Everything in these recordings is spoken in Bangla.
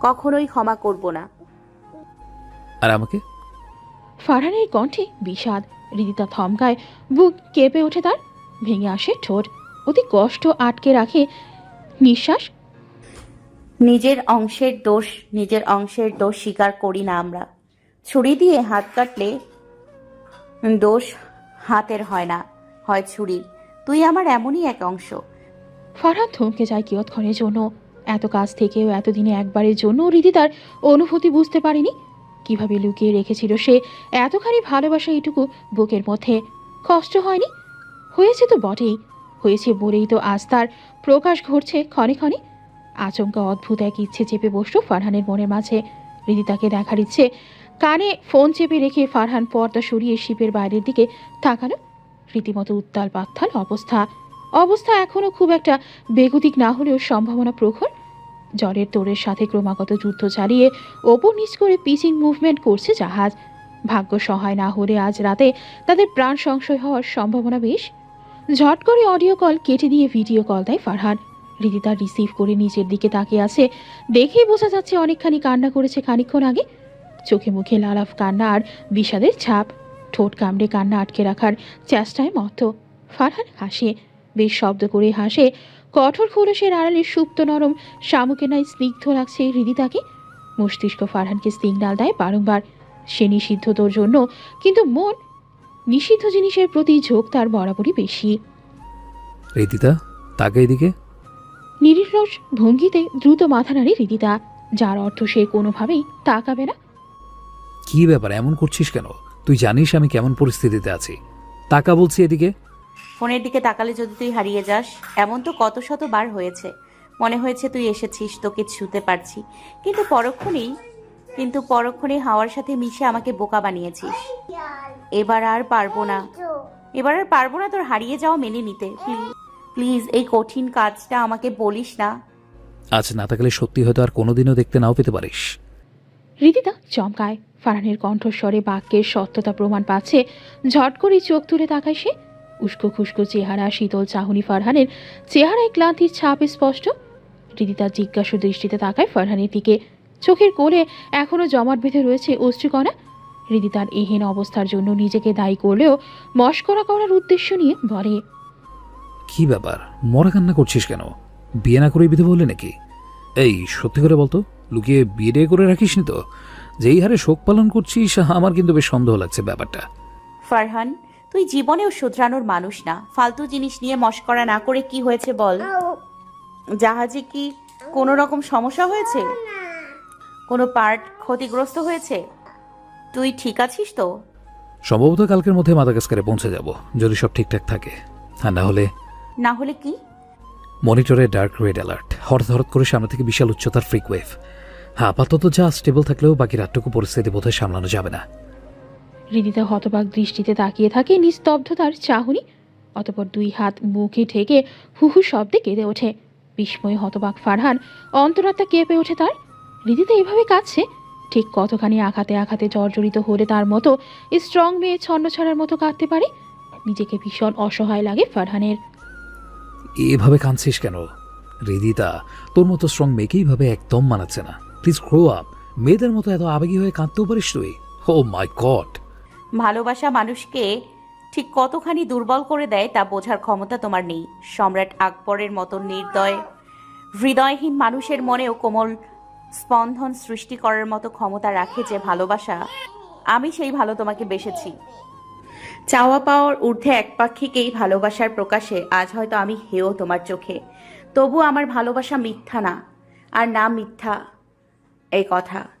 কখনোই ক্ষমা করব না। আর আমাকে? ফারহানের কণ্ঠে বিষাদ হৃদিতা থমকায় বুক কেঁপে ওঠে তার ভেঙে আসে ঠোঁট। অতি কষ্ট আটকে রাখে নিঃশ্বাস। নিজের অংশের দোষ নিজের অংশের দোষ স্বীকার করি না আমরা। ছুরি দিয়ে হাত কাটলে দোষ হাতের হয় না হয় ছুরির। তুই আমার এমনই এক অংশ। ফারহান থমকে যায় কিয়ৎক্ষণের জন্য। এত কাছ থেকেও এতদিনে একবারের জন্য তার অনুভূতি বুঝতে পারেনি। কীভাবে লুকিয়ে রেখেছিল সে এতখানি ভালোবাসা এটুকু বুকের মধ্যে? কষ্ট হয়নি? হয়েছে তো বটেই। হয়েছে বলেই তো আজ তার প্রকাশ ঘটছে ক্ষণে ক্ষণে। আচমকা অদ্ভুত এক ইচ্ছে চেপে বসল ফারহানের মনের মাঝে। হৃদিতাকে দেখার ইচ্ছে কানে ফোন চেপে রেখে ফারহান পর্দা সরিয়ে শিপের বাইরের দিকে তাকালো। রীতিমতো উত্তাল পাত্তাল অবস্থা। অবস্থা এখনও খুব একটা বেগতিক না হলেও সম্ভাবনা প্রখর। জলের তোড়ের সাথে ক্রমাগত যুদ্ধ চালিয়ে ওপর নিচ করে পিচিং মুভমেন্ট করছে জাহাজ। ভাগ্য সহায় না হলে আজ রাতে তাদের প্রাণ সংশয় হওয়ার সম্ভাবনা বেশ। ঝট করে অডিও কল কেটে দিয়ে ভিডিও কল দেয় ফারহান। রীতিতা রিসিভ করে নিচের দিকে তাকিয়ে আছে। দেখেই বোঝা যাচ্ছে অনেকখানি কান্না করেছে খানিকক্ষণ আগে। চোখে মুখে লালাফ কান্না আর বিষাদের ছাপ। ঠোঁট কামড়ে কান্না আটকে রাখার চেষ্টায় মত্ত। ফারহান হাসে, বেশ শব্দ করে হাসে। কঠোর খোলসের আড়ালে সুপ্ত নরম শামুকের নাই স্নিগ্ধ লাগছে হৃদিতাকে। মস্তিষ্ক ফারহানকে সিগনাল দেয় বারংবার। সে নিষিদ্ধ তোর জন্য কিন্তু মন নিষিদ্ধ জিনিসের প্রতি ঝোঁক তার বরাবরই বেশি। রিদিতা তাকে এদিকে। নিরিলস ভঙ্গিতে দ্রুত মাথা নাড়ে হৃদিতা যার অর্থ সে কোনোভাবেই তাকাবে না। কি ব্যাপার এমন করছিস কেন? তুই জানিস আমি কেমন পরিস্থিতিতে আছি। টাকা বলছি এদিকে। ফোনের দিকে তাকালে যদি তুই হারিয়ে যাস এমন তো কত শত বার হয়েছে। মনে হয়েছে তুই এসেছিস তোকে ছুতে পারছি। কিন্তু পরক্ষণেই কিন্তু পরক্ষণে হাওয়ার সাথে মিশে আমাকে বোকা বানিয়েছিস। এবার আর পারব না। এবার আর পারব না তোর হারিয়ে যাওয়া মেনে নিতে। প্লিজ এই কঠিন কাজটা আমাকে বলিস না। আজ না থাকলে সত্যি হয়তো আর কোনোদিনও দেখতে নাও পেতে পারিস। হৃদিতা চমকায়। ফারহানের কণ্ঠস্বরে বাক্যের সত্যতা প্রমাণ পাচ্ছে। ঝট করে চোখ তুলে তাকায় সে। উস্কো খুস্কো চেহারা শীতল চাহনি ফারহানের চেহারায় ক্লান্তির ছাপ স্পষ্ট। হৃদিতা জিজ্ঞাসু দৃষ্টিতে তাকায় ফারহানের দিকে। চোখের কোলে এখনও জমাট বেঁধে রয়েছে অশ্রুকণা হৃদিতার এহেন অবস্থার জন্য নিজেকে দায়ী করলেও মস্করা করার উদ্দেশ্য নিয়ে বলে কি ব্যাপার? মরা কান্না করছিস কেন? বিয়ে না করেই বিধে বললে নাকি? এই সত্যি করে বলতো লুকিয়ে বিয়ে করে রাখিসনি তো? যেই হারে শোক পালন করছিস আমার কিন্তু বেশ সন্দেহ লাগছে ব্যাপারটা। ফারহান তুই জীবনেও শুধরানোর মানুষ না। ফালতু জিনিস নিয়ে মস্করা না করে কি হয়েছে বল? জাহাজে কি কোনো রকম সমস্যা হয়েছে? কোনো পার্ট ক্ষতিগ্রস্ত হয়েছে? তুই ঠিক আছিস তো? সম্ভবত কালকের মধ্যে মাদাগাস্কারে পৌঁছে যাব যদি সব ঠিকঠাক থাকে। আর না হলে না হলে কি? মনিটরে ডার্ক রেড অ্যালার্ট হঠাৎ হঠাৎ করে সামনে থেকে বিশাল উচ্চতার ফ্রিক ওয়েভ। হ্যাঁ আপাতত যা স্টেবল থাকলেও বাকি রাতটুকু পরিস্থিতি বোধহয় সামলানো যাবে না। হৃদিতা হতবাক দৃষ্টিতে তাকিয়ে থাকে নিস্তব্ধতার চাহনি, অতপর দুই হাত মুখে ঠেকে হুহু শব্দে কেঁদে ওঠে। বিস্ময়ে হতবাক ফারহান অন্তরাত্মা কেঁপে ওঠে তার। হৃদিতা এভাবে কাঁদছে? ঠিক কতখানি আঘাতে আঘাতে জর্জরিত হলে তার মতো স্ট্রং মেয়ে ছন্ন ছাড়ার মতো কাঁদতে পারে? নিজেকে ভীষণ অসহায় লাগে ফারহানের। এভাবে কাঁদছিস কেন? রিদিতা, তোর মতো স্ট্রং মেয়েকে এইভাবে একদম মানাচ্ছে না। প্লিজ গ্রো আপ মেয়েদের মতো এত আবেগী হয়ে কাঁদতেও পারিস তুই? ও মাই গড ভালোবাসা মানুষকে ঠিক কতখানি দুর্বল করে দেয় তা বোঝার ক্ষমতা তোমার নেই। সম্রাট আকবরের মতো নির্দয়, হৃদয়হীন মানুষের মনেও কোমল স্পন্দন সৃষ্টি করার মতো ক্ষমতা রাখে যে ভালোবাসা, আমি সেই ভালো তোমাকে বেসেছি। চাওয়া পাওয়ার ঊর্ধ্বে এক একপাক্ষিকেই ভালোবাসার প্রকাশে আজ হয়তো আমি হেও তোমার চোখে। তবু আমার ভালোবাসা মিথ্যা না, আর না মিথ্যা এই কথা।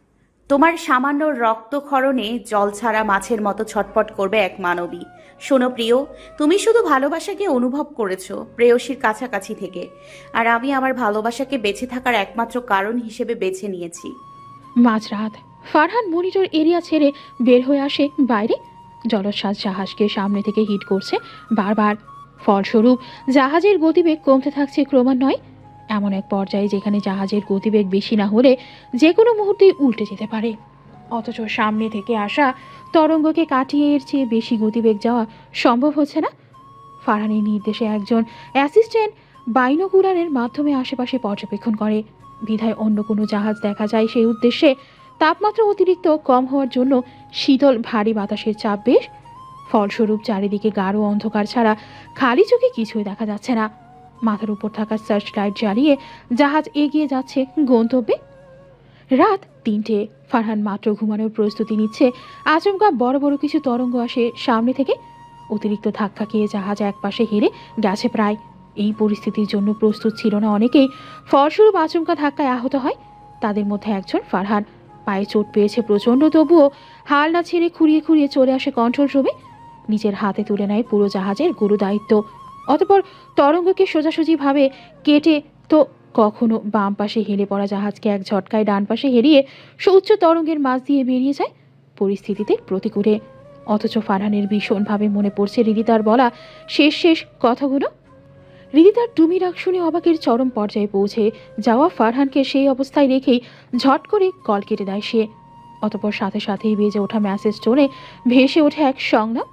তোমার সামান্য রক্তক্ষরণে জল ছাড়া মাছের মতো ছটপট করবে এক মানবী। শোনো প্রিয়, তুমি শুধু ভালোবাসাকে অনুভব করেছ, প্রেয়সীর কাছাকাছি থেকে। আর আমি আমার ভালোবাসাকে বেঁচে থাকার একমাত্র কারণ হিসেবে বেছে নিয়েছি। মাঝরাত, ফারহান মনিটর এরিয়া ছেড়ে বের হয়ে আসে বাইরে। জলশ্বাস জাহাজকে সামনে থেকে হিট করছে বারবার। ফলস্বরূপ, জাহাজের গতিবেগ কমতে থাকছে ক্রমান্বয়ে। এমন এক পর্যায়ে যেখানে জাহাজের গতিবেগ বেশি না হলে যে কোনো মুহূর্তেই উল্টে যেতে পারে। অথচ সামনে থেকে আসা তরঙ্গকে কাটিয়ে এর চেয়ে বেশি গতিবেগ যাওয়া সম্ভব হচ্ছে না। ফারহানের নির্দেশে একজন অ্যাসিস্ট্যান্ট বাইনোকুলারের মাধ্যমে আশেপাশে পর্যবেক্ষণ করে। বিধায় অন্য কোনো জাহাজ দেখা যায় সেই উদ্দেশ্যে তাপমাত্রা অতিরিক্ত কম হওয়ার জন্য শীতল ভারী বাতাসের চাপ বেশ। ফলস্বরূপ চারিদিকে গাঢ় অন্ধকার ছাড়া খালি চোখে কিছুই দেখা যাচ্ছে না। মাথার উপর থাকা সার্চ লাইট জ্বালিয়ে জাহাজ এগিয়ে যাচ্ছে গন্তব্যে। রাত তিনটে, ফারহান মাত্র ঘুমানোর প্রস্তুতি নিচ্ছে। আচমকা বড় বড় কিছু তরঙ্গ আসে সামনে থেকে। অতিরিক্ত ধাক্কা খেয়ে জাহাজ একপাশে হেরে গেছে প্রায়। এই পরিস্থিতির জন্য প্রস্তুত ছিল না অনেকেই। ফলস্বরূপ আচমকা ধাক্কায় আহত হয়। তাদের মধ্যে একজন ফারহান। পায়ে চোট পেয়েছে প্রচণ্ড, তবুও হাল না ছেড়ে খুঁড়িয়ে খুঁড়িয়ে চলে আসে কন্ট্রোল রুমে নিজের হাতে তুলে নেয় পুরো জাহাজের গুরু দায়িত্ব অতপর তরঙ্গকে সোজাসুজিভাবে কেটে তো কখনো বাম পাশে হেলে পড়া জাহাজকে এক ঝটকায় ডান পাশে হেরিয়ে সুউচ্চ তরঙ্গের মাঝ দিয়ে বেরিয়ে যায় পরিস্থিতিতে প্রতিকূলে। অথচ ফারহানের ভীষণভাবে মনে পড়ছে রিদিতার বলা শেষ শেষ কথাগুলো। রিদিতার টুমি ডাক শুনে অবাকের চরম পর্যায়ে পৌঁছে যাওয়া ফারহানকে সেই অবস্থায় রেখেই ঝট করে কল কেটে দেয় সে। অতপর সাথে সাথেই বেজে ওঠা মেসেজ টোনে ভেসে ওঠে এক সংলাপ।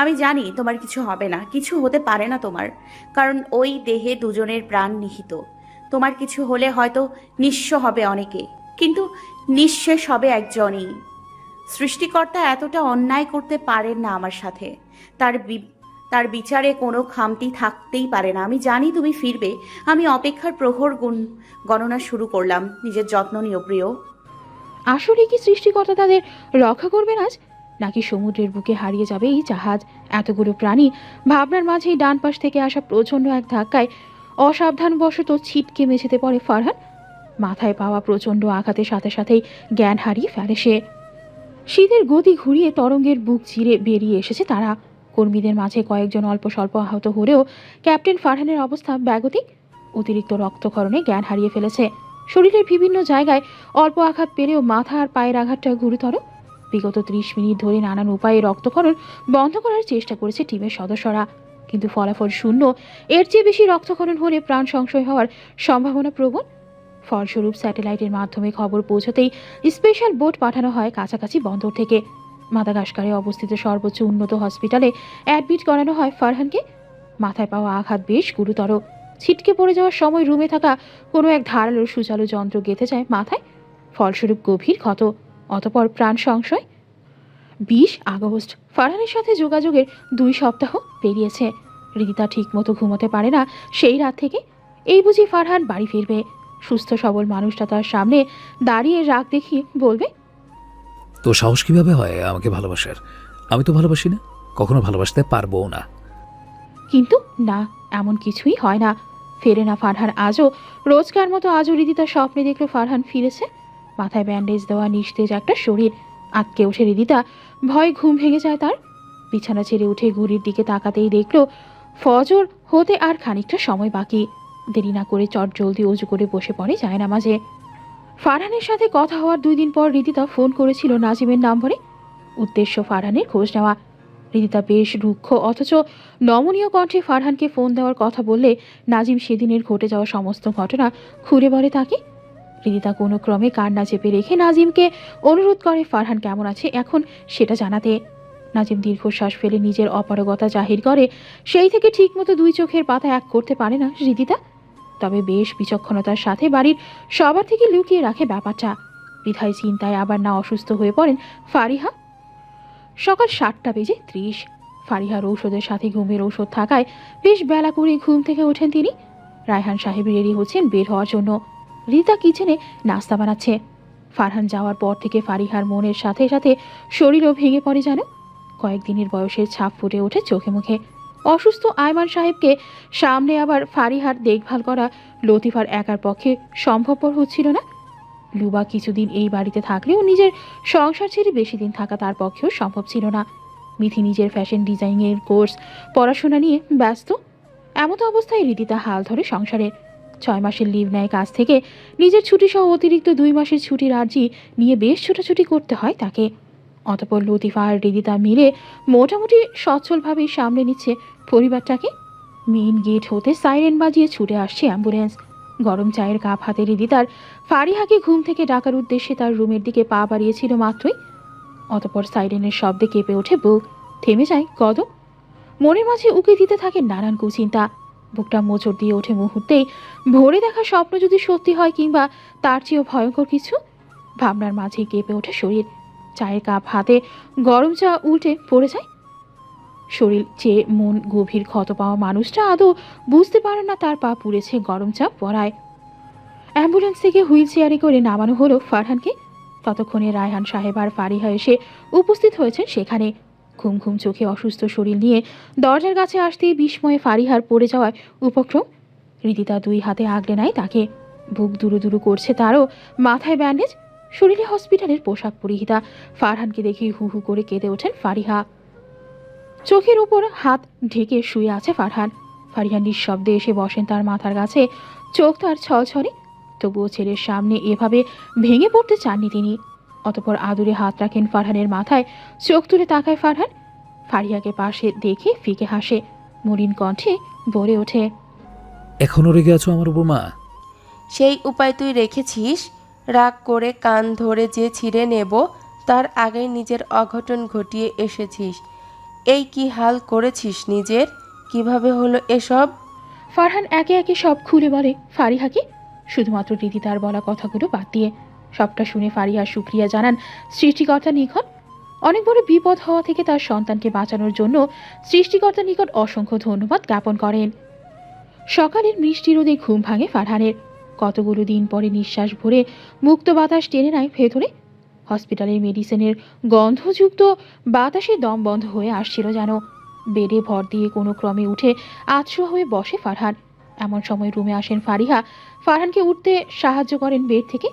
আমি জানি তোমার কিছু হবে না, কিছু হতে পারে না তোমার, কারণ ওই দেহে দুজনের প্রাণ নিহিত। তোমার কিছু হলে হয়তো নিঃস্ব হবে অনেকে, কিন্তু নিঃশেষ হবে একজনই। সৃষ্টিকর্তা এতটা অন্যায় করতে পারেন না আমার সাথে। তার তার বিচারে কোনো খামতি থাকতেই পারে না। আমি জানি তুমি ফিরবে। আমি অপেক্ষার প্রহর গুণ, গণনা শুরু করলাম। নিজের যত্ন নিও প্রিয়। আসলে কি সৃষ্টিকর্তা তাদের রক্ষা করবেন আজ? নাকি সমুদ্রের বুকে হারিয়ে যাবে এই জাহাজ? এতগুলো প্রাণী ভাবনার মাঝেই ডান পাশ থেকে আসা প্রচণ্ড এক ধাক্কায় অসাবধানবশত ছিটকে মেঝেতে পড়ে ফারহান। মাথায় পাওয়া প্রচণ্ড আঘাতের সাথে সাথেই জ্ঞান হারিয়ে ফেলে সে। শীতের গতি ঘুরিয়ে তরঙ্গের বুক চিরে বেরিয়ে এসেছে তারা। কর্মীদের মাঝে কয়েকজন অল্প স্বল্প আহত হলেও ক্যাপ্টেন ফারহানের অবস্থা ব্যাগতিক। অতিরিক্ত রক্তক্ষরণে জ্ঞান হারিয়ে ফেলেছে। শরীরের বিভিন্ন জায়গায় অল্প আঘাত পেলেও মাথা আর পায়ের আঘাতটা গুরুতর। বিগত ত্রিশ মিনিট ধরে নানান উপায়ে রক্তক্ষরণ বন্ধ করার চেষ্টা করেছে টিমের সদস্যরা। কিন্তু ফলাফল শূন্য। এর চেয়ে বেশি রক্তক্ষরণ হলে প্রাণ সংশয় হওয়ার সম্ভাবনা প্রবণ ফলস্বরূপ স্যাটেলাইটের মাধ্যমে খবর পৌঁছতেই স্পেশাল বোট পাঠানো হয় কাছাকাছি বন্দর থেকে। মাদাগাস্কারে অবস্থিত সর্বোচ্চ উন্নত হসপিটালে অ্যাডমিট করানো হয় ফারহানকে। মাথায় পাওয়া আঘাত বেশ গুরুতর। ছিটকে পড়ে যাওয়ার সময় রুমে থাকা কোনো এক ধারালো সুচালু যন্ত্র গেঁথে যায় মাথায়। ফলস্বরূপ গভীর ক্ষত। অতপর প্রাণ সংশয়? বিশ আগস্ট ফারহানের সাথে যোগাযোগের দুই সপ্তাহ পেরিয়েছে। রিদিতা ঠিকমতো ঘুমোতে পারে না সেই রাত থেকে এই বুঝি ফারহান বাড়ি ফিরবে। সুস্থ সবল মানুষটা তার সামনে দাঁড়িয়ে রাগ দেখিয়ে বলবে তো সাহস কীভাবে হয় আমাকে ভালোবাসার? আমি তো ভালোবাসি না কখনো ভালোবাসতে পারব না। কিন্তু না এমন কিছুই হয় না। ফেরে না ফারহান আজও রোজকার মতো আজও রিদিতার স্বপ্নে দেখল ফারহান ফিরেছে। মাথায় ব্যান্ডেজ দেওয়া, নিস্তেজ একটা শরীর। আটকে ওঠে রিদিতা। ভয় ঘুম ভেঙে যায় তার। বিছানা ছেড়ে উঠে ঘড়ির দিকে তাকাতেই দেখল, ফজর হতে আর খানিকটা সময় বাকি। দেরি না করে চট জলদি অজু করে বসে পড়ে যায় নামাজে ফারহানের সাথে কথা হওয়ার দুই দিন পর রিদিতা ফোন করেছিল নাজিমের নম্বরে। উদ্দেশ্য ফারহানের খোঁজ নেওয়া। রিদিতা বেশ রুক্ষ, অথচ নমনীয় কণ্ঠে ফারহানকে ফোন দেওয়ার কথা বললে নাজিম সেদিনের ঘটে যাওয়া সমস্ত ঘটনা খুঁড়ে বলে তাকে। রিদিতা কোনো ক্রমে কান্না চেপে রেখে নাজিমকে অনুরোধ করে, ফারহান কেমন আছে এখন? সেটা জানাতে। নাজিম দীর্ঘশ্বাস ফেলে নিজের অপারগতা জাহির করে। সেই থেকে ঠিকমতো দুই চোখের পাতা এক করতে পারে না রিদিতা। তবে বেশ বিচক্ষণতার সাথে বাড়ির সবার থেকে লুকিয়ে রাখে ব্যাপারটা। বিধায় চিন্তায় আবার না অসুস্থ হয়ে পড়েন ফারিহা। সকাল সাতটা বেজে ত্রিশ। ফারিহার ঔষধের সাথে ঘুমের ঔষধ থাকায় বেশ বেলা করে ঘুম থেকে ওঠেন তিনি। রায়হান সাহেব রেডি হচ্ছেন বের হওয়ার জন্য। রিতা কিচেনে নাস্তা বানাচ্ছে। ফারহান যাওয়ার পর থেকে ফারিহার মনের সাথে সাথে শরীরও ভেঙে পড়ে যেন কয়েকদিনের বয়সের ছাপ ফুটে ওঠে চোখে মুখে। অসুস্থ আয়মান সাহেবকে সামনে আবার ফারিহার দেখভাল করা লতিফার একার পক্ষে সম্ভবপর হচ্ছিল না। লুবা কিছুদিন এই বাড়িতে থাকলেও নিজের সংসার ছেড়ে বেশি দিন থাকা তার পক্ষেও সম্ভব ছিল না। মিথি নিজের ফ্যাশন ডিজাইনের কোর্স, পড়াশোনা নিয়ে ব্যস্ত। এমতো অবস্থায় রীতিতা হাল ধরে সংসারের ছয় মাসের লিভ নেয় কাজ থেকে। নিজের ছুটি সহ অতিরিক্ত দুই মাসের ছুটির আর্জি নিয়ে বেশ ছোটাছুটি করতে হয় তাকে। অতপর লতিফা আর রিদিতা মিলে মোটামুটি সচ্ছলভাবে সামনে নিচ্ছে পরিবারটাকে। মেইন গেট হতে সাইরেন বাজিয়ে ছুটে আসছে অ্যাম্বুলেন্স গরম চায়ের কাপ হাতে রিদিতার। ফারিহাকে ঘুম থেকে ডাকার উদ্দেশ্যে তার রুমের দিকে পা বাড়িয়েছিল মাত্রই। অতপর সাইরেনের শব্দে কেঁপে ওঠে বুক থেমে যায় কদম। মনের মাঝে উকে দিতে থাকে নানান কুচিন্তা। বুকটা মোচড় দিয়ে ওঠে মুহূর্তেই। ভোরে দেখা স্বপ্ন যদি সত্যি হয় কিংবা তার চেয়েও ভয়ঙ্কর কিছু, ভাবনার মাঝেই কেঁপে ওঠে শরীর। চায়ের কাপ হাতে গরম চা উল্টে পড়ে যায়। শরীর চেয়ে মন গভীর ক্ষত পাওয়া মানুষটা, আদৌ বুঝতে পারে না তার পা পুড়েছে গরম চা পড়ায় অ্যাম্বুলেন্স থেকে হুইল চেয়ারে করে নামানো হলো ফারহানকে। ততক্ষণে রায়হান সাহেব আর ফারিহা এসে উপস্থিত হয়েছেন সেখানে। ঘুম ঘুম চোখে অসুস্থ শরীর নিয়ে দরজার কাছে আসতেই বিস্ময়ে ফারিহার পড়ে যাওয়ায় উপক্রম। রীতিতা দুই হাতে আগলে নেয় তাকে। বুক দুরু দুরু করছে তারও। মাথায় ব্যান্ডেজ শরীরে হসপিটালের পোশাক পরিহিতা। ফারহানকে দেখে হু হু করে কেঁদে ওঠেন ফারিহা। চোখের উপর হাত ঢেকে শুয়ে আছে ফারহান। ফারিহা নিঃশব্দে এসে বসেন তার মাথার কাছে। চোখ তার ছলছলে। তবুও ছেলের সামনে এভাবে ভেঙে পড়তে চাননি তিনি। অতপর আদুরে হাত রাখেন ফারহানের মাথায় চোখ তুলে তাকায় ফারহান। ফারিয়াকে পাশে দেখে ফিকে হাসে মলিন কণ্ঠে বলে ওঠে এখনও রেগে আছো আমার উপর মা? সেই উপায় তুই রেখেছিস? রাগ করে কান ধরে যে ছিঁড়ে নেব তার আগে নিজের অঘটন ঘটিয়ে এসেছিস। এই কি হাল করেছিস নিজের? কীভাবে হলো এসব? ফারহান একে একে সব খুলে বলে ফারিহাকে শুধুমাত্র রীতি তার বলা কথাগুলো বাদ দিয়ে সবটা শুনে ফারিহা সুক্রিয়া জানান। সৃষ্টিকর্তা নিকট অনেক বড় বিপদ হওয়া থেকে তার সন্তানকে বাঁচানোর জন্য সৃষ্টিকর্তা নিকট অসংখ্য ধন্যবাদ জ্ঞাপন করেন। সকালের মিষ্টি রোদে ঘুম ভাঙে ফারহানের। কতগুলো দিন পরে নিঃশ্বাস ভরে মুক্ত বাতাস টেনে নেয় ভেতরে। হসপিটালের মেডিসিনের গন্ধযুক্ত বাতাসে দম বন্ধ হয়ে আসছিল যেন। বেডে ভর দিয়ে কোনো ক্রমে উঠে আতশো হয়ে বসে ফারহান। এমন সময় রুমে আসেন ফারিহা। ফারহানকে উঠতে সাহায্য করেন বেড থেকে।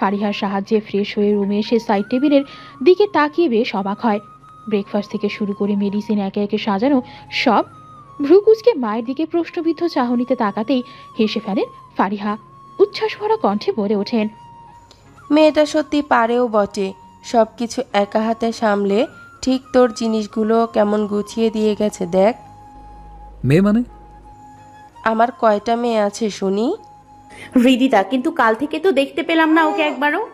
ফারিহার সাহায্যে ফ্রেশ হয়ে রুমে এসে সাইড টেবিলের দিকে তাকিয়ে বেশ অবাক হয়। ব্রেকফাস্ট থেকে শুরু করে মেডিসিন একে একে সাজানো সব ভ্রুকুচকে মায়ের দিকে প্রশ্নবিদ্ধ চাহনিতে তাকাতেই হেসে ফেলেন ফারিহা। উচ্ছ্বাস ভরা কণ্ঠে বলে ওঠেন মেয়েটা সত্যি পারেও বটে। সব কিছু একা হাতে সামলে ঠিক তোর জিনিসগুলো কেমন গুছিয়ে দিয়ে গেছে দেখ। মেয়ে মানে? আমার কয়টা মেয়ে আছে শুনি? হৃদিতা কিন্তু কাল থেকে তো দেখতে পেলাম না ওকে একবারও।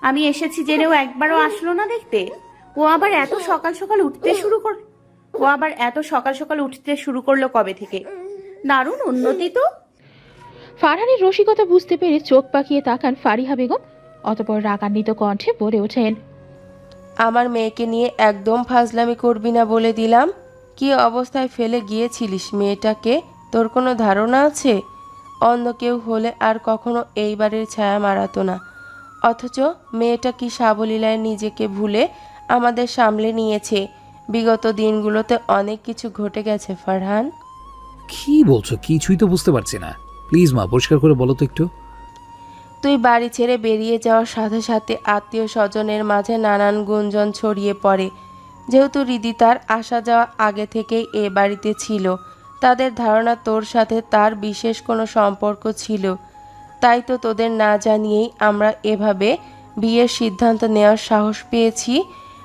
আমি এসেছি জেনে ও একবারও আসলো না দেখতে। ও আবার এত সকাল সকাল উঠতে শুরু কর ও আবার এত সকাল সকাল উঠতে শুরু করল কবে থেকে? দারুণ উন্নতি তো। ফারহানের রসিকতা বুঝতে পেরে চোখ পাকিয়ে তাকান ফারিহা বেগম অতপর রাগান্বিত কণ্ঠে বলে ওঠেন আমার মেয়েকে নিয়ে একদম ফাজলামি করবি না বলে দিলাম। কি অবস্থায় ফেলে গিয়েছিলিস মেয়েটাকে? তোর কোনো ধারণা আছে? অন্য কেউ হলে আর কখনো এই বাড়ির ছায়া মারাতো না। অথচ মেয়েটা কি সাবলীলায় নিজেকে ভুলে আমাদের সামলে নিয়েছে? বিগত দিনগুলোতে অনেক কিছু ঘটে গেছে ফারহান। কি বলছো? কিছুই তো বুঝতে পারছি না। প্লিজ মা পরিষ্কার করে বলো তো একটু। তুই বাড়ি ছেড়ে বেরিয়ে যাওয়ার সাথে সাথে আত্মীয় স্বজনের মাঝে নানান গুঞ্জন ছড়িয়ে পড়ে। যেহেতু রিদি তার আসা যাওয়া আগে থেকেই এ বাড়িতে ছিল তাদের ধারণা তোর সাথে তার বিশেষ কোনো সম্পর্ক ছিল। তাই তো তোদের না জানিয়েই আমরা এভাবে বিয়ের সিদ্ধান্ত নেওয়ার সাহস পেয়েছি।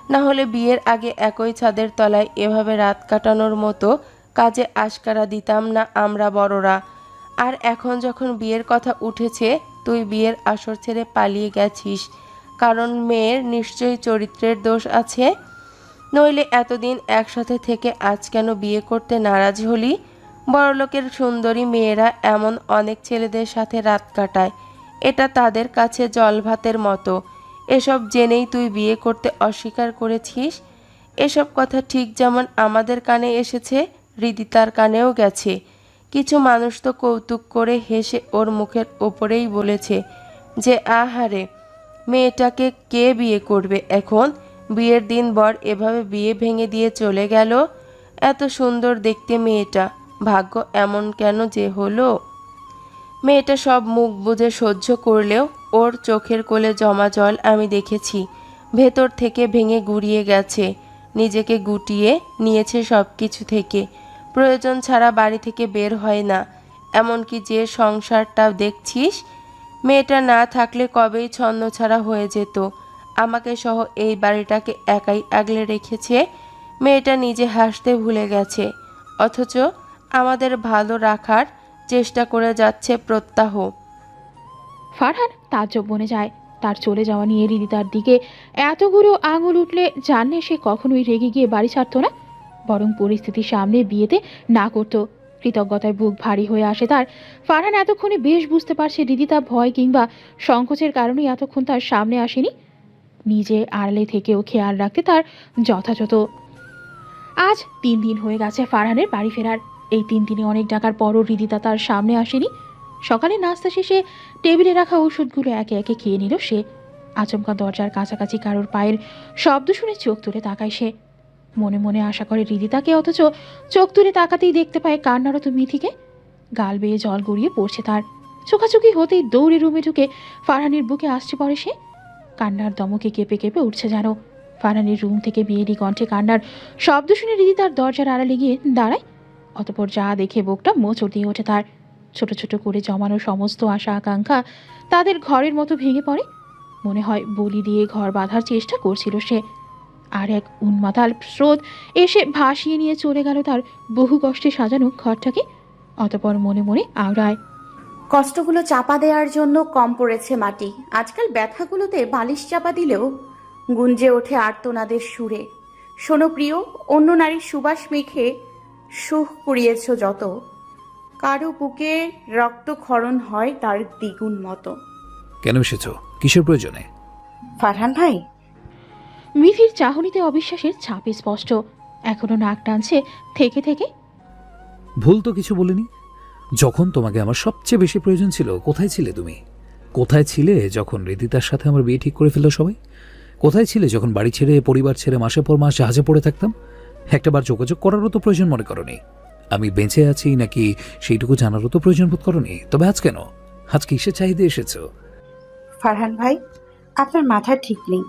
না হলে বিয়ের আগে একই ছাদের তলায় এভাবে রাত কাটানোর মতো কাজে আশকারা দিতাম না আমরা বড়রা। আর এখন যখন বিয়ের কথা উঠেছে, তুই বিয়ের আসর ছেড়ে পালিয়ে গেছিস। কারণ মেয়ের নিশ্চয়ই চরিত্রের দোষ আছে। নইলে এতদিন একসাথে থেকে আজ কেন বিয়ে করতে নারাজ হলি? বড়লোকের সুন্দরী মেয়েরা এমন অনেক ছেলেদের সাথে রাত কাটায়। এটা তাদের কাছে জলভাতের মতো। এসব জেনেই তুই বিয়ে করতে অস্বীকার করেছিস? এসব কথা ঠিক যেমন আমাদের কানে এসেছে হৃদিতার কানেও গেছে। কিছু মানুষ তো কৌতুক করে হেসে ওর মুখের ওপরেই বলেছে যে, আহারে, মেয়েটাকে কে বিয়ে করবে এখন? বিয়ের দিন বর এভাবে বিয়ে ভেঙে দিয়ে চলে গেল। এত সুন্দর দেখতে মেয়েটা, ভাগ্য এমন কেন যে হলো? মেয়েটা সব মুখ বুঝে সহ্য করলেও ওর চোখের কোলে জমা জল আমি দেখেছি। ভেতর থেকে ভেঙে গুড়িয়ে গেছে, নিজেকে গুটিয়ে নিয়েছে সব কিছু থেকে। প্রয়োজন ছাড়া বাড়ি থেকে বের হয় না, এমনকি যে সংসারটা দেখছিস, মেয়েটা না থাকলে কবেই ছন্ন ছাড়া হয়ে যেত। আমাকে সহ এই বাড়িটাকে একাই আগলে রেখেছে। মেয়েটা নিজে হাসতে ভুলে গেছে। অথচ আমাদের ভালো রাখার চেষ্টা করে যাচ্ছে প্রত্যাহ। ফারহান তাজ্জব বনে যায়। তার চলে যাওয়া নিয়ে রিদি তার দিকে এতগুলো আঙুল উঠলে জানলে সে কখনোই রেগে গিয়ে বাড়ি ছাড়তো না। বরং পরিস্থিতির সামনে বিয়েতে না করতো। কৃতজ্ঞতায় বুক ভারী হয়ে আসে তার। ফারহান এতক্ষণে বেশ বুঝতে পারছে রিদিতা ভয় কিংবা সংকোচের কারণে এতক্ষণ তার সামনে আসেনি। নিজে আড়ালে থেকেও খেয়াল রাখতে তার যথাযথ। আজ তিন দিন হয়ে গেছে ফারহানের বাড়ি ফেরার। এই তিন দিনে অনেক ডাকার পরও রিদিতা তার সামনে আসেনি। সকালে নাস্তা শেষে টেবিলে রাখা ওষুধগুলো একে একে খেয়ে নিল সে। আচমকা দরজার কাছাকাছি কারোর পায়ের শব্দ শুনে চোখ তুলে তাকায় সে। মনে মনে আশা করে রিদিতাকে অথচ চোখ তুলে তাকাতেই দেখতে পায় কান্নারত মিথিকে। গাল বেয়ে জল গড়িয়ে পড়ছে তার। চোখাচোখি হতেই দৌড়ে রুমে ঢুকে ফারহানের বুকে আসছে পড়ে সে। কান্নার দমকে কেঁপে কেঁপে উঠছে যেন। ফারহানের রুম থেকে বিয়েরি কণ্ঠে কান্নার শব্দ শুনে রিদি তার দরজার আড়ালে গিয়ে দাঁড়ায়। অতপর যা দেখে বুকটা মোচড় দিয়ে ওঠে তার। ছোট ছোট করে জমানো সমস্ত আশা আকাঙ্ক্ষা তাদের ঘরের মতো ভেঙে পড়ে। মনে হয় বলি দিয়ে ঘর বাঁধার চেষ্টা করছিল সে। আর এক উন্মাতাল স্রোত এসে ভাসিয়ে নিয়ে চলে গেল তার বহু কষ্টে সাজানো ঘরটাকে। অতপর মনে মনে আওড়ায়। কষ্টগুলো চাপা দেওয়ার জন্য কম পড়েছে মাটি। আজকাল ব্যথাগুলোতে বালিশ চাপা দিলেও গুঞ্জে ওঠে আর্তনাদের সুরে। শোনো প্রিয় অন্য নারীর সুবাস মেখে সুখ কুড়িয়েছ যত। কারও বুকে রক্তক্ষরণ হয় তার দ্বিগুণ মতো। কেন এসেছ? কিসের প্রয়োজনে? ফারহান ভাই? মিথির চাহনিতে অবিশ্বাসের ছাপে স্পষ্ট। এখনও নাক টানছে থেকে থেকে। ভুল তো কিছু বলিনি। যখন তোমাকে আমার সবচেয়ে বেশি প্রয়োজন ছিল কোথায় ছিলে তুমি? কোথায় ছিলে যখন রিদিতার সাথে আমার বিয়ে ঠিক করে ফেলল সবাই? কোথায় ছিলে যখন বাড়ি ছেড়ে পরিবার ছেড়ে মাসের পর মাস জাহাজে পড়ে থাকতাম? একটাবার যোগাযোগ করারও তো প্রয়োজন মনে করনি। আমি বেঁচে আছি নাকি সেইটুকু জানারও তো প্রয়োজন বোধ করনি? তবে আজ কেন? আজ কিসের চাহিদা এসেছ? ফারহান ভাই আপনার মাথা ঠিক নেই।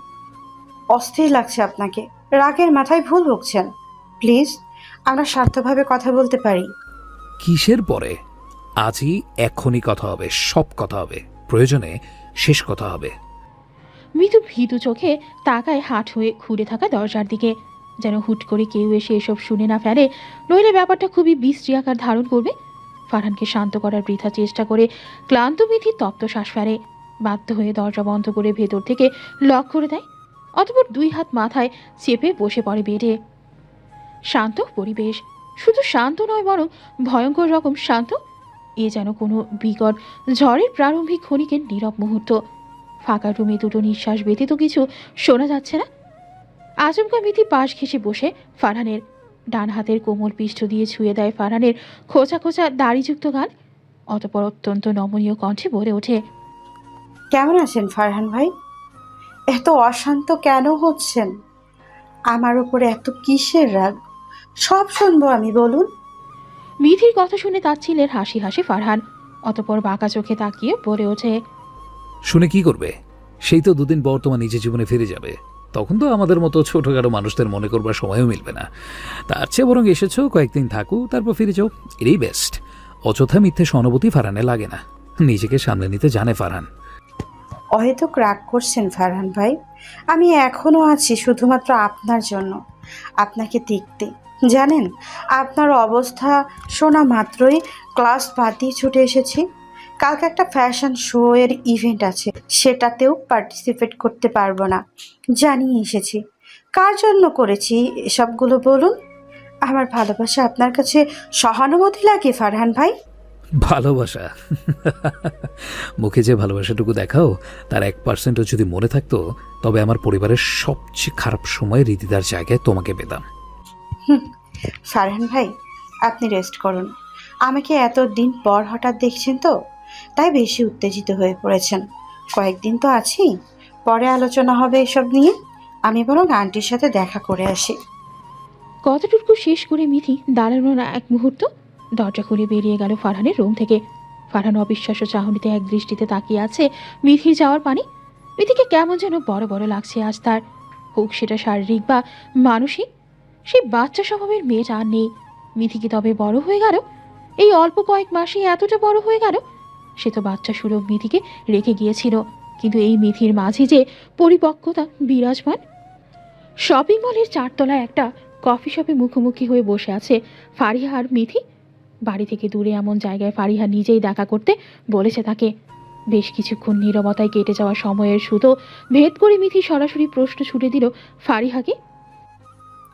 অস্থির লাগছে আপনাকে। রাগের মাথায় ভুল বকছেন। প্লিজ আমরা স্বার্থভাবে কথা বলতে পারি। কিসের পরে? আজই এখনই কথা হবে, সব কথা হবে, প্রয়োজনে শেষ কথা হবে। মৃদু ভীতু চোখে তাকায় হাট হয়ে ঘুরে থাকা দরজার দিকে। যেন হুট করে কেউ এসে এসব শুনে না ফেলে, নইলে ব্যাপারটা খুবই বিশ্রী আকার ধারণ করবে। ফারহানকে শান্ত করার বৃথা চেষ্টা করে ক্লান্ত মিথি তপ্ত শ্বাস ফেলে। বাধ্য হয়ে দরজা বন্ধ করে ভেতর থেকে লক করে দেয়, অতপর দুই হাত মাথায় চেপে বসে পড়ে বেডে। শান্ত পরিবেশ, শুধু শান্ত নয় বরং ভয়ঙ্কর রকম শান্ত এ যেন কোনো বিকট ঝড়ের প্রারম্ভিক ক্ষণিকের নীরব মুহূর্ত। ফাঁকা রুমে দুটো নিঃশ্বাস ব্যতীত কিছু শোনা যাচ্ছে না। আচমকা মিথি পাশ ঘেসে বসে ফারহানের ডান হাতের কোমল পৃষ্ঠ দিয়ে ছুঁয়ে দেয় ফারহানের খোঁচা খোঁচা দাড়িযুক্ত গাল। অতপর অত্যন্ত নমনীয় কণ্ঠে বলে ওঠে, কেমন আছেন ফারহান ভাই? এত অশান্ত কেন হচ্ছেন? আমার উপরে এত কিসের রাগ? সব শুনব আমি, বলুন। মিথির কথা শুনে তার তাচ্ছিলের হাসি হাসি ফারহান। অতপর বাঁকা চোখে তাকিয়ে বলে ওঠে শুনে কি করবে? সেই তো দুদিন পর তোমার নিজের জীবনে ফিরে যাবে। তখন তো আমাদের মতো ছোটখাটো মানুষদের মনে করবার সময়ও মিলবে না। তার চেয়ে বরং এসেছ কয়েকদিন থাকো তারপর ফিরে যাও। এটাই বেস্ট অযথা মিথ্যে সহানুভূতি ফারহানে লাগে না। নিজেকে সামলে নিতে জানে ফারহান। অহেতুক রাগ করছেন ফারহান ভাই। আমি এখনও আছি শুধুমাত্র আপনার জন্য। আপনাকে দেখতে। জানেন, আপনার অবস্থা শোনা মাত্রই ক্লাস বাদ দিয়ে ছুটে এসেছি। কালকে একটা ফ্যাশন শো এর ইভেন্ট আছে, সেটাতেও পার্টিসিপেট করতে পারব না, জানিয়ে এসেছি। কার জন্য করেছি এসবগুলো বলুন? আমার ভালোবাসা আপনার কাছে সহানুভূতি লাগে, ফারহান ভাই? ভালোবাসা? মুখে যে ভালোবাসাটুকু দেখাও, তার এক পার্সেন্টও যদি মনে থাকতো, তবে আমার পরিবারের সবচেয়ে খারাপ সময় রীতিদার জায়গায় তোমাকে পেতাম। ফারহান ভাই, আপনি রেস্ট করুন। আমাকে এত দিন পর হঠাৎ দেখছেন তো, তাই বেশি উত্তেজিত হয়ে পড়েছেন। কয়েকদিন তো আছি, পরে আলোচনা হবে এসব নিয়ে। আমি বরং আন্টির সাথে দেখা করে আসি। কতটুকু শেষ করে মিথি দাঁড়ানো না এক মুহূর্ত দরজা খুলে বেরিয়ে গেল ফারহানের রুম থেকে। ফারহান অবিশ্বাস্য চাহনিতে এক দৃষ্টিতে তাকিয়ে আছে মিথির যাওয়ার পানি। মিথিকে কেমন যেন বড় বড় লাগছে আজ তার। হোক সেটা শারীরিক বা মানসিক সেই বাচ্চা স্বভাবের মেয়েটা আর নেই। মিথি কি তবে বড় হয়ে গেল? এই অল্প কয়েক মাসেই এতটা বড় হয়ে গেল? সে তো বাচ্চা সুলভ মিথিকে রেখে গিয়েছিল। কিন্তু এই মিথির মাঝে যে পরিপক্কতা বিরাজমান? শপিং মলের চারতলায় একটা কফি শপে মুখোমুখি হয়ে বসে আছে ফারিহা আর মিথি। বাড়ি থেকে দূরে এমন জায়গায় ফারিহা নিজেই দেখা করতে বলেছে তাকে। বেশ কিছুক্ষণ নীরবতায় কেটে যাওয়া সময়ের সুতো ভেদ করে মিথি সরাসরি প্রশ্ন ছুটে দিল ফারিহাকে।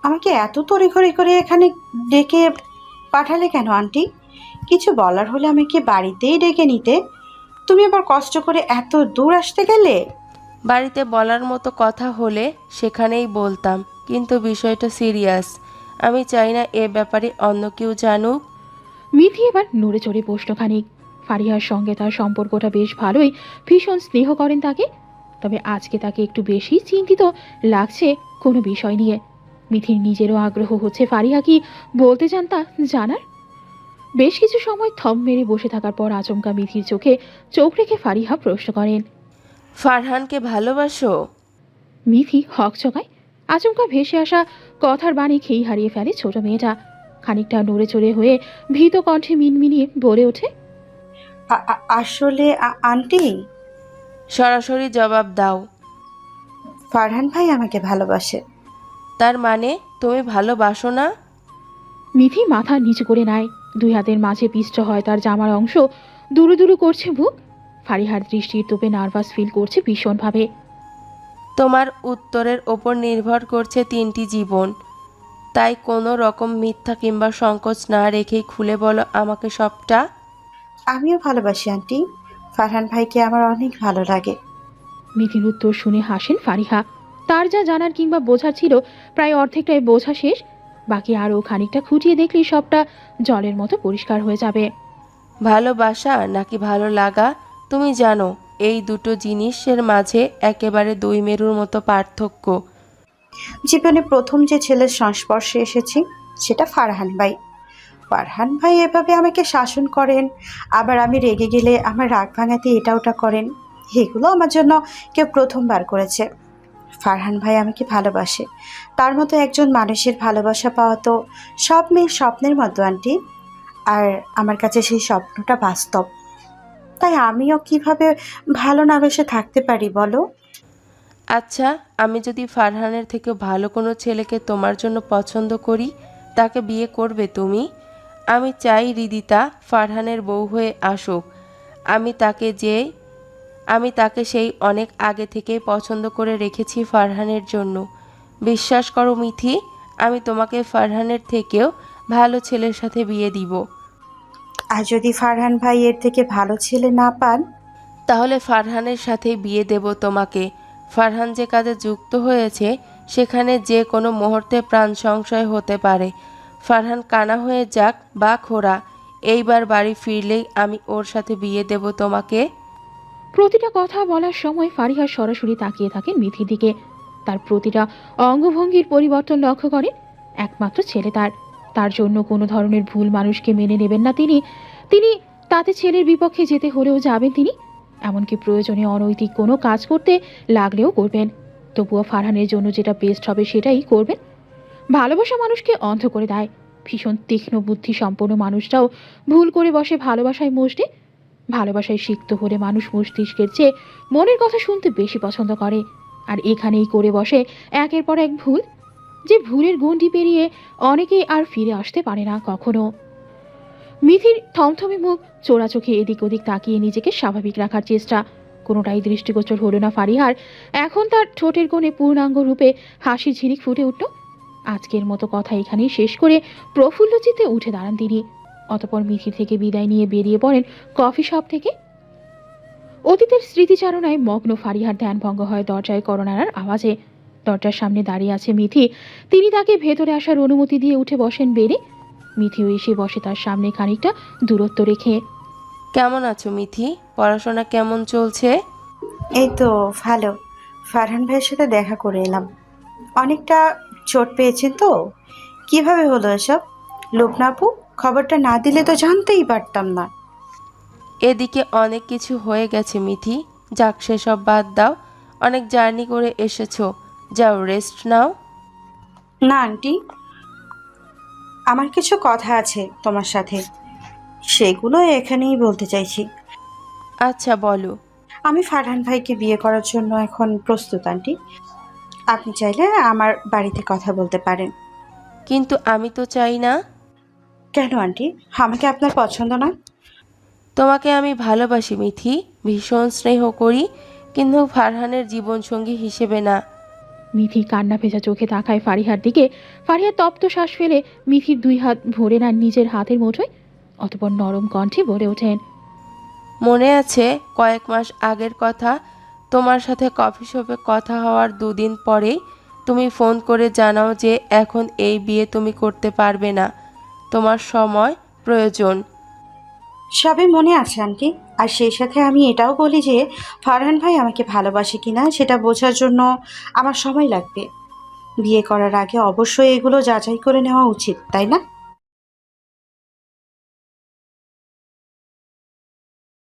আমাকে এত তড়িঘড়ি করে এখানে ডেকে পাঠালে কেন আন্টি? কিছু বলার হলে আমাকে বাড়িতেই ডেকে নিতে। তুমি আবার কষ্ট করে এত দূর আসতে গেলে? বাড়িতে বলার মতো কথা হলে সেখানেই বলতাম কিন্তু বিষয়টা সিরিয়াস। আমি চাই না এ ব্যাপারে অন্য কেউ জানুক। মিথি এবার নড়ে চড়ে বসল খানিক। ফারিহার সঙ্গে তার সম্পর্কটা বেশ ভালোই। ভীষণ স্নেহ করেন তাকে। তবে আজকে তাকে একটু বেশি চিন্তিত লাগছে কোনো বিষয় নিয়ে। মিথির নিজেরও আগ্রহ হচ্ছে। ফারিহা কি বলতে চান তা জানার? বেশ কিছু সময় থম মেরে বসে থাকার পর আচমকা মিথির চোখে চোখ রেখে ফারিহা প্রশ্ন করেন ফারহানকে ভালোবাসো? মিথি হক চকায় আচমকা ভেসে আসা কথার বাণী খেই হারিয়ে ফেলে ছোট মেয়েটা। খানিকটা নড়ে চড়ে হয়ে ভীত কণ্ঠে মিনমিনিয়ে বলে ওঠে আসলে আন্টি? সরাসরি জবাব দাও। ফারহান ভাই আমাকে ভালোবাসে। তার মানে তুমি ভালোবাসো না? মিথি মাথা নিচু করে নেয়। দুই হাতের মাঝে পিষ্ট হয় তার জামার অংশ। দুরু দুরু করছে বুক। ফারিহার দৃষ্টির তোপে নার্ভাস ফিল করছে ভীষণভাবে। তোমার উত্তরের ওপর নির্ভর করছে তিনটি জীবন। তাই কোনো রকম মিথ্যা কিংবা সংকোচ না রেখেই খুলে বলো আমাকে সবটা। আমিও ভালোবাসি আন্টি। ফারহান ভাইকে আমার অনেক ভালো লাগে। মিথির উত্তর শুনে হাসেন ফারিহা। তার যা জানার কিংবা বোঝার ছিল প্রায় অর্ধেকটাই বোঝা শেষ। বাকি আরও খানিকটা খুঁটিয়ে দেখলেই সবটা জলের মতো পরিষ্কার হয়ে যাবে। ভালোবাসা নাকি ভালো লাগা? তুমি জানো এই দুটো জিনিসের মাঝে একেবারে দুই মেরুর মতো পার্থক্য। জীবনে প্রথম যে ছেলের সংস্পর্শে এসেছি সেটা ফারহান ভাই। ফারহান ভাই এভাবে আমাকে শাসন করেন আবার আমি রেগে গেলে আমার রাগ ভাঙাতে এটা ওটা করেন। এগুলো আমার জন্য কেউ প্রথমবার করেছে। ফারহান ভাই আমাকে ভালোবাসে। তার মতো একজন মানুষের ভালোবাসা পাওয়া তো সব মেয়ের স্বপ্নের মতো, আন্টি। আর আমার কাছে সেই স্বপ্নটা বাস্তব। তাই আমিও কীভাবে ভালো না বেসে থাকতে পারি, বলো? আচ্ছা আমি যদি ফারহানের থেকে ভালো কোনো ছেলেকে তোমার জন্য পছন্দ করি, তাকে বিয়ে করবে তুমি? আমি চাই রিদিতা ফারহানের বউ হয়ে আসুক। আমি তাকে যে আমি তাকে সেই অনেক আগে থেকেই পছন্দ করে রেখেছি ফারহানের জন্য। বিশ্বাস করো মিথি আমি তোমাকে ফারহানের থেকেও ভালো ছেলের সাথে বিয়ে দিব। আর যদি ফারহান ভাই এর থেকে ভালো ছেলে না পান? তাহলে ফারহানের সাথে বিয়ে দেব তোমাকে। ফারহান যে কাজে যুক্ত হয়েছে সেখানে যে কোনো মুহূর্তে প্রাণ সংশয় হতে পারে। ফারহান কানা হয়ে যাক বা খোরা এইবার বাড়ি ফিরলেই আমি ওর সাথে বিয়ে দেব তোমাকে। প্রতিটা কথা বলার সময় ফারিহা সরাসরি তাকিয়ে থাকেন মিথির দিকে। তার প্রতিটা অঙ্গভঙ্গির পরিবর্তন লক্ষ্য করেন, একমাত্র ছেলে তার। তার জন্য কোনো ধরনের ভুল মানুষকে মেনে নেবেন না তিনি। তিনি তাতে ছেলের বিপক্ষে যেতে হলেও যাবেন তিনি। এমনকি প্রয়োজনে অনৈতিক কোনো কাজ করতে লাগলেও করবেন। তবুও ফারহানের জন্য যেটা বেস্ট হবে সেটাই করবেন। ভালোবাসা মানুষকে অন্ধ করে দেয়। ভীষণ তীক্ষ্ণ বুদ্ধি সম্পন্ন মানুষটাও ভুল করে বসে ভালোবাসায় মসটে ভালোবাসায় সিক্ত হলে মানুষ মস্তিষ্কের চেয়ে মনের কথা শুনতে বেশি পছন্দ করে। আর এখানেই করে বসে একের পর এক ভুল, যে ভুলের গণ্ডি পেরিয়ে অনেকেই আর ফিরে আসতে পারে না কখনো। মিথির থমথমে মুখ, চোরা চোখে এদিক ওদিক তাকিয়ে নিজেকে স্বাভাবিক রাখার চেষ্টা। কোনোটাই দৃষ্টিগোচর হলো না ফারিহার। এখন তার ঠোঁটের কোণে পূর্ণাঙ্গ রূপে হাসি ঝিনিক ফুটে উঠল। আজকের মতো কথা এখানেই শেষ করে প্রফুল্ল চিত্তে উঠে দাঁড়ান তিনি। অতপর মিথি থেকে বিদায় নিয়ে বেরিয়ে পড়েন কফি শপ থেকে। অতীতের স্মৃতিচারণায় মগ্ন ফারিহার ধ্যানভঙ্গ হয় দরজায় করোনার আওয়াজে। দরজার সামনে দাঁড়িয়ে আছে মিথি তিনি তাকে ভেতরে আসার অনুমতি দিয়ে উঠে বসেন বেড়ে। মিথিও এসে বসে তার সামনে খানিকটা দূরত্ব রেখে। কেমন আছো মিথি পড়াশোনা কেমন চলছে? এই তো ভালো। ফারহান ভাইয়ের সাথে দেখা করে এলাম। অনেকটা চোট পেয়েছেন তো? কীভাবে হলো এসব? লোকনাপু খবরটা না দিলে তো জানতেই পারতাম না। এদিকে অনেক কিছু হয়ে গেছে মিথি। যাক সেসব বাদ দাও। অনেক জার্নি করে এসেছ। যাও রেস্ট নাও। না আন্টি। আমার কিছু কথা আছে তোমার সাথে। সেগুলো এখানেই বলতে চাইছি। আচ্ছা বলো। আমি ফারহান ভাইকে বিয়ে করার জন্য এখন প্রস্তুত আন্টি। আপনি চাইলে আমার বাড়িতে কথা বলতে পারেন। কিন্তু আমি তো চাই না। কেন আন্টি? আমাকে আপনার পছন্দ না? তোমাকে আমি ভালোবাসি মিথি। ভীষণ স্নেহ করি কিন্তু ফারহানের জীবনসঙ্গী হিসেবে না। মিথি কান্না ভেজা চোখে তাকায় ফারিহার দিকে। ফারিহা তপ্ত শ্বাস ফেলে মিথির দুই হাত ভরে নেন নিজের হাতের মুঠোয় অতপর নরম কণ্ঠে বলে ওঠেন মনে আছে কয়েক মাস আগের কথা? তোমার সাথে কফি শপে কথা হওয়ার দুদিন পরেই তুমি ফোন করে জানাও যে এখন এই বিয়ে তুমি করতে পারবে না। তোমার সময় প্রয়োজন। সবই মনে আছে, আন্টি। আর সেই সাথে আমি এটাও বলি যে, ফারহান ভাই আমাকে ভালোবাসে কিনা, সেটা বোঝার জন্য আমার সময় লাগবে। বিয়ে করার আগে অবশ্যই এগুলো যাচাই করে নেওয়া উচিত, তাই না?